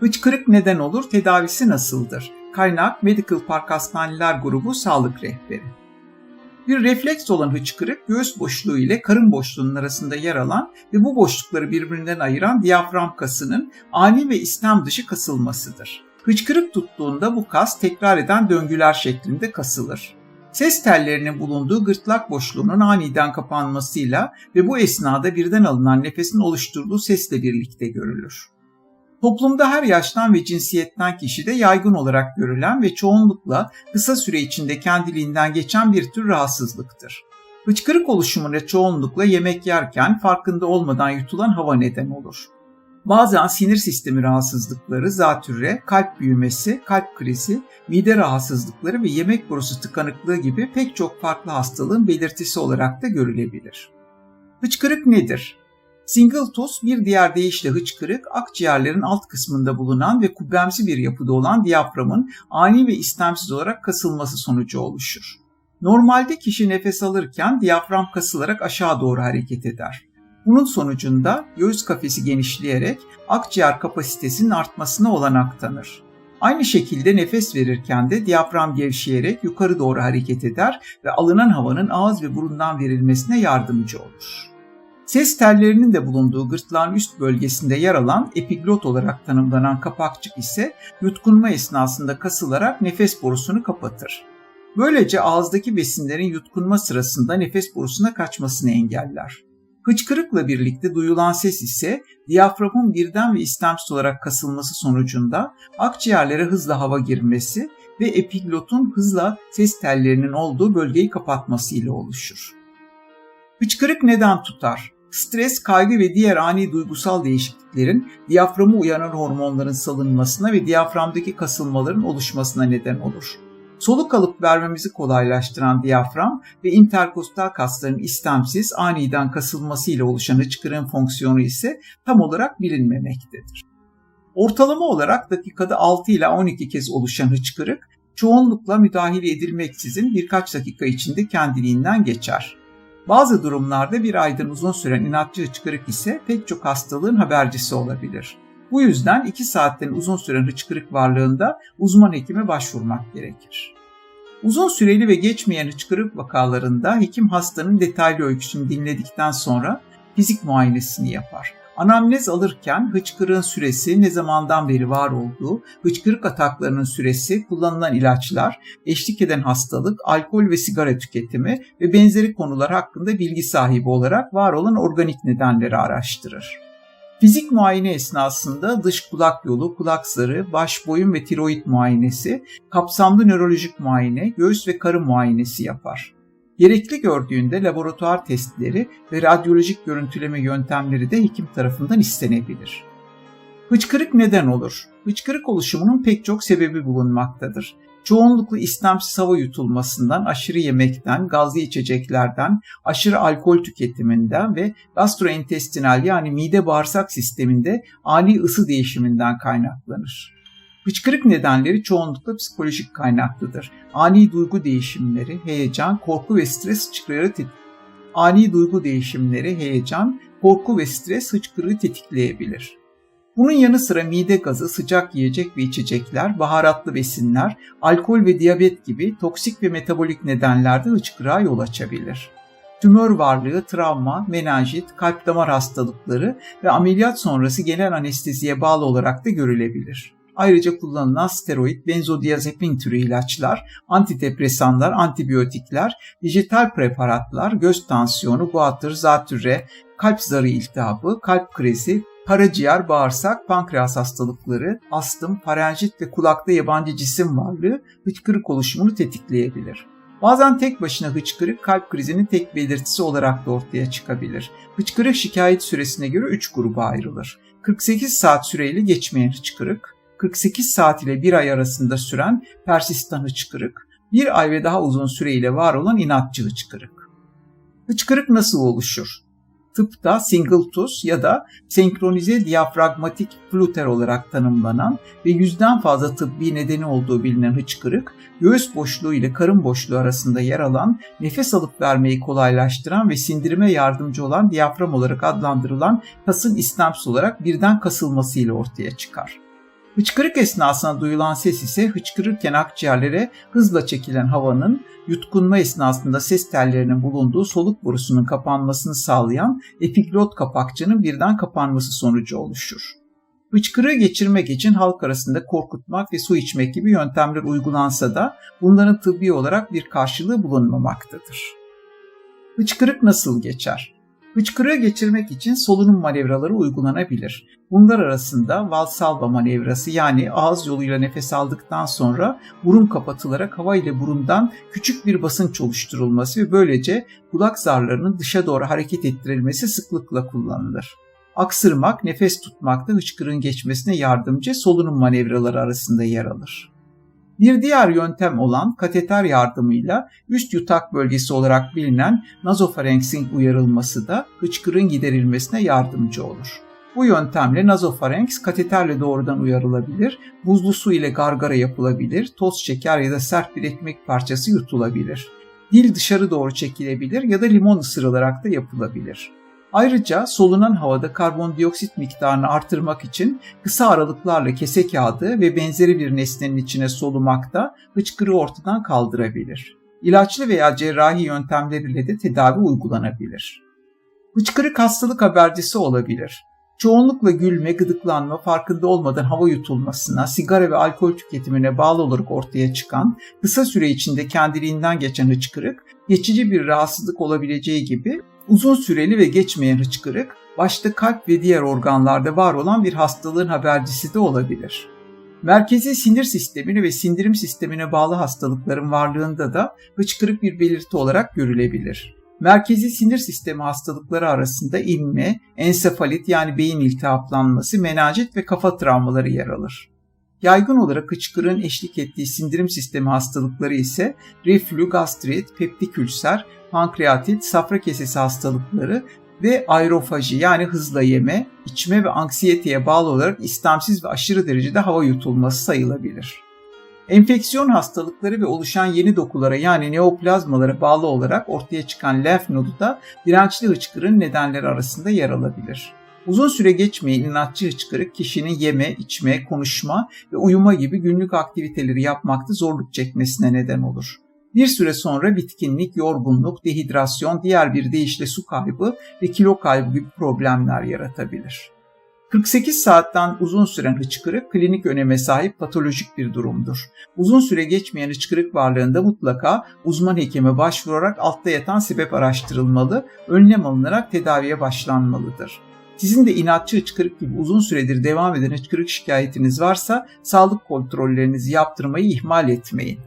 Hıçkırık neden olur, tedavisi nasıldır? Kaynak Medical Park Hastaneler Grubu Sağlık Rehberi. Bir refleks olan hıçkırık göğüs boşluğu ile karın boşluğunun arasında yer alan ve bu boşlukları birbirinden ayıran diyafram kasının ani ve istem dışı kasılmasıdır. Hıçkırık tuttuğunda bu kas tekrar eden döngüler şeklinde kasılır. Ses tellerinin bulunduğu gırtlak boşluğunun aniden kapanmasıyla ve bu esnada birden alınan nefesin oluşturduğu sesle birlikte görülür. Toplumda her yaştan ve cinsiyetten kişide yaygın olarak görülen ve çoğunlukla kısa süre içinde kendiliğinden geçen bir tür rahatsızlıktır. Hıçkırık oluşumuna çoğunlukla yemek yerken farkında olmadan yutulan hava neden olur. Bazen sinir sistemi rahatsızlıkları, zatürre, kalp büyümesi, kalp krizi, mide rahatsızlıkları ve yemek borusu tıkanıklığı gibi pek çok farklı hastalığın belirtisi olarak da görülebilir. Hıçkırık nedir? Singletus bir diğer deyişle hıçkırık, akciğerlerin alt kısmında bulunan ve kubbemsi bir yapıda olan diyaframın ani ve istemsiz olarak kasılması sonucu oluşur. Normalde kişi nefes alırken diyafram kasılarak aşağı doğru hareket eder. Bunun sonucunda göğüs kafesi genişleyerek akciğer kapasitesinin artmasına olanak tanır. Aynı şekilde nefes verirken de diyafram gevşeyerek yukarı doğru hareket eder ve alınan havanın ağız ve burundan verilmesine yardımcı olur. Ses tellerinin de bulunduğu gırtlağın üst bölgesinde yer alan epiglot olarak tanımlanan kapakçık ise yutkunma esnasında kasılarak nefes borusunu kapatır. Böylece ağızdaki besinlerin yutkunma sırasında nefes borusuna kaçmasını engeller. Hıçkırıkla birlikte duyulan ses ise diyaframın birden ve istemsiz olarak kasılması sonucunda akciğerlere hızla hava girmesi ve epiglotun hızla ses tellerinin olduğu bölgeyi kapatması ile oluşur. Hıçkırık neden tutar? Stres, kaygı ve diğer ani duygusal değişikliklerin diyaframı uyanan hormonların salınmasına ve diyaframdaki kasılmaların oluşmasına neden olur. Soluk alıp vermemizi kolaylaştıran diyafram ve interkostal kasların istemsiz aniden kasılması ile oluşan hıçkırığın fonksiyonu ise tam olarak bilinmemektedir. Ortalama olarak dakikada 6 ila 12 kez oluşan hıçkırık çoğunlukla müdahale edilmeksizin birkaç dakika içinde kendiliğinden geçer. Bazı durumlarda bir aydan uzun süren inatçı hıçkırık ise pek çok hastalığın habercisi olabilir. Bu yüzden 2 saatten uzun süren hıçkırık varlığında uzman hekime başvurmak gerekir. Uzun süreli ve geçmeyen hıçkırık vakalarında hekim hastanın detaylı öyküsünü dinledikten sonra fizik muayenesini yapar. Anamnez alırken hıçkırığın süresi, ne zamandan beri var olduğu, hıçkırık ataklarının süresi, kullanılan ilaçlar, eşlik eden hastalık, alkol ve sigara tüketimi ve benzeri konular hakkında bilgi sahibi olarak var olan organik nedenleri araştırır. Fizik muayene esnasında dış kulak yolu, kulak zarı, baş boyun ve tiroid muayenesi, kapsamlı nörolojik muayene, göğüs ve karın muayenesi yapar. Gerekli gördüğünde laboratuvar testleri ve radyolojik görüntüleme yöntemleri de hekim tarafından istenebilir. Hıçkırık neden olur? Hıçkırık oluşumunun pek çok sebebi bulunmaktadır. Çoğunlukla istemsiz hava yutulmasından, aşırı yemekten, gazlı içeceklerden, aşırı alkol tüketiminden ve gastrointestinal yani mide bağırsak sisteminde ani ısı değişiminden kaynaklanır. Hıçkırık nedenleri çoğunlukla psikolojik kaynaklıdır. Ani duygu değişimleri, heyecan, korku ve stres hıçkırığı tetik. Ani duygu değişimleri, heyecan, korku ve stres hıçkırığı tetikleyebilir. Bunun yanı sıra mide gazı, sıcak yiyecek ve içecekler, baharatlı besinler, alkol ve diyabet gibi toksik ve metabolik nedenlerde hıçkırığa yol açabilir. Tümör varlığı, travma, menajit, kalp damar hastalıkları ve ameliyat sonrası genel anesteziye bağlı olarak da görülebilir. Ayrıca kullanılan steroid, benzodiazepin türü ilaçlar, antidepresanlar, antibiyotikler, dijital preparatlar, göz tansiyonu, guatr, zatürre, kalp zarı iltihabı, kalp krizi, karaciğer, bağırsak, pankreas hastalıkları, astım, farenjit ve kulakta yabancı cisim varlığı hıçkırık oluşumunu tetikleyebilir. Bazen tek başına hıçkırık kalp krizinin tek belirtisi olarak da ortaya çıkabilir. Hıçkırık şikayet süresine göre 3 gruba ayrılır. 48 saat süreyle geçmeyen hıçkırık, 48 saat ile 1 ay arasında süren persistan hıçkırık, 1 ay ve daha uzun süreyle var olan inatçı hıçkırık. Hıçkırık nasıl oluşur? tıpta singletus ya da senkronize diyafragmatik fluter olarak tanımlanan ve yüzden fazla tıbbi nedeni olduğu bilinen hıçkırık, göğüs boşluğu ile karın boşluğu arasında yer alan, nefes alıp vermeyi kolaylaştıran ve sindirime yardımcı olan diyafram olarak adlandırılan kasın istemsiz olarak birden kasılmasıyla ortaya çıkar. Hıçkırık esnasında duyulan ses ise hıçkırırken akciğerlere hızla çekilen havanın yutkunma esnasında ses tellerinin bulunduğu soluk borusunun kapanmasını sağlayan epiglot kapakçının birden kapanması sonucu oluşur. Hıçkırığı geçirmek için halk arasında korkutmak ve su içmek gibi yöntemler uygulansa da bunların tıbbi olarak bir karşılığı bulunmamaktadır. Hıçkırık nasıl geçer? Hıçkırığı geçirmek için solunum manevraları uygulanabilir. Bunlar arasında Valsalva manevrası yani ağız yoluyla nefes aldıktan sonra burun kapatılarak hava ile burundan küçük bir basınç oluşturulması ve böylece kulak zarlarının dışa doğru hareket ettirilmesi sıklıkla kullanılır. Aksırmak, nefes tutmakta hıçkırığın geçmesine yardımcı solunum manevraları arasında yer alır. Bir diğer yöntem olan kateter yardımıyla üst yutak bölgesi olarak bilinen nazofarengs'in uyarılması da hıçkırığın giderilmesine yardımcı olur. Bu yöntemle nazofarenks kateterle doğrudan uyarılabilir, buzlu su ile gargara yapılabilir, toz şeker ya da sert bir ekmek parçası yutulabilir. Dil dışarı doğru çekilebilir ya da limon ısırılarak da yapılabilir. Ayrıca solunan havada karbondioksit miktarını artırmak için kısa aralıklarla kese kağıdı ve benzeri bir nesnenin içine solumak da hıçkırığı ortadan kaldırabilir. İlaçlı veya cerrahi yöntemleriyle de tedavi uygulanabilir. Hıçkırık hastalık habercisi olabilir. Çoğunlukla gülme, gıdıklanma, farkında olmadan hava yutulmasına, sigara ve alkol tüketimine bağlı olarak ortaya çıkan, kısa süre içinde kendiliğinden geçen hıçkırık, geçici bir rahatsızlık olabileceği gibi uzun süreli ve geçmeyen hıçkırık, başta kalp ve diğer organlarda var olan bir hastalığın habercisi de olabilir. Merkezi sinir sistemini ve sindirim sistemine bağlı hastalıkların varlığında da hıçkırık bir belirti olarak görülebilir. Merkezi sinir sistemi hastalıkları arasında inme, ensefalit yani beyin iltihaplanması, menajit ve kafa travmaları yer alır. Yaygın olarak hıçkırığın eşlik ettiği sindirim sistemi hastalıkları ise reflü, gastrit, peptik ülser, pankreatit, safra kesesi hastalıkları ve aerofaji yani hızla yeme, içme ve anksiyeteye bağlı olarak istemsiz ve aşırı derecede hava yutulması sayılabilir. Enfeksiyon hastalıkları ve oluşan yeni dokulara yani neoplazmalara bağlı olarak ortaya çıkan lenf nodu da dirençli hıçkırığın nedenleri arasında yer alabilir. Uzun süre geçmeyen inatçı hıçkırık kişinin yeme, içme, konuşma ve uyuma gibi günlük aktiviteleri yapmakta zorluk çekmesine neden olur. Bir süre sonra bitkinlik, yorgunluk, dehidrasyon, diğer bir deyişle su kaybı ve kilo kaybı gibi problemler yaratabilir. 48 saatten uzun süren hıçkırık klinik öneme sahip patolojik bir durumdur. Uzun süre geçmeyen hıçkırık varlığında mutlaka uzman hekime başvurarak altta yatan sebep araştırılmalı, önlem alınarak tedaviye başlanmalıdır. Sizin de inatçı hıçkırık gibi uzun süredir devam eden hıçkırık şikayetiniz varsa sağlık kontrollerinizi yaptırmayı ihmal etmeyin.